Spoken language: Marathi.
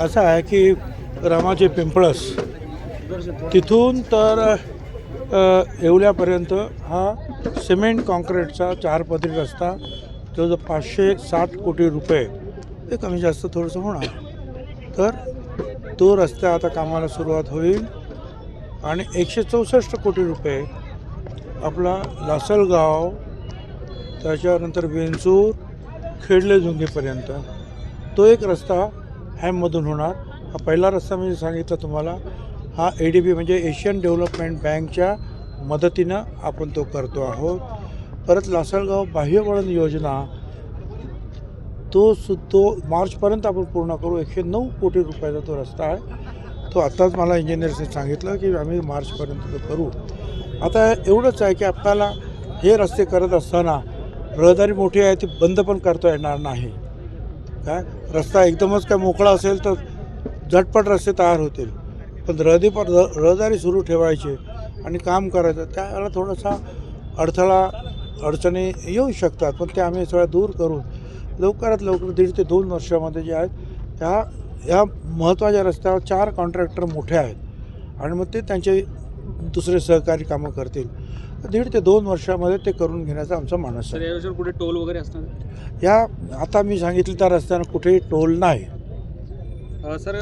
असं आहे की रामाचे पिंपळस तिथून तर येवल्यापर्यंत हा सिमेंट कॉन्क्रीटचा चारपदरी रस्ता जो जो पाचशे साठ कोटी रुपये ते कमी जास्त थोडंसं होणार. तर तो रस्ता आता कामाला सुरुवात होईल आणि एकशे चौसष्ट कोटी रुपये आपला लासलगाव त्याच्यानंतर वेंचूर खेडले झुंगेपर्यंत. तो एक रस्ता हॅममधून होणार. हा पहिला रस्ता मी सांगितलं तुम्हाला. हा ए डी बी म्हणजे एशियन डेव्हलपमेंट बँकच्या मदतीनं आपण तो करतो आहोत. परत लासलगाव बाह्यवळण योजना तो सु तो मार्चपर्यंत आपण पूर्ण करू. एकशे नऊ कोटी रुपयाचा तो रस्ता आहे. तो आत्ताच मला इंजिनियर्सने सांगितलं की आम्ही मार्चपर्यंत तो करू. आता एवढंच आहे की आपल्याला हे रस्ते करत असताना रहदारी मोठी आहे ती बंद पण करता येणार नाही. काय? रस्ता एकदमच काय मोकळा असेल तर झटपट रस्ते तयार होतील. पण रहदी पण रहदारी सुरू ठेवायची आणि काम करायचं त्याला थोडासा अडथळा अडचणी येऊ शकतात पण ते आम्ही सगळ्या दूर करून लवकरात लवकर दीड ते दोन वर्षामध्ये जे आहेत ह्या ह्या महत्त्वाच्या रस्त्यावर चार कॉन्ट्रॅक्टर मोठे आहेत आणि मग ते त्यांचे दुसरे सहकारी कामं करतील. दीड ते दोन वर्षामध्ये ते करून घेण्याचा आमचा मानस आहे. कुठे टोल वगैरे असणार? या आता मी सांगितलं त्या रस्त्यानं कुठेही टोल नाही. सर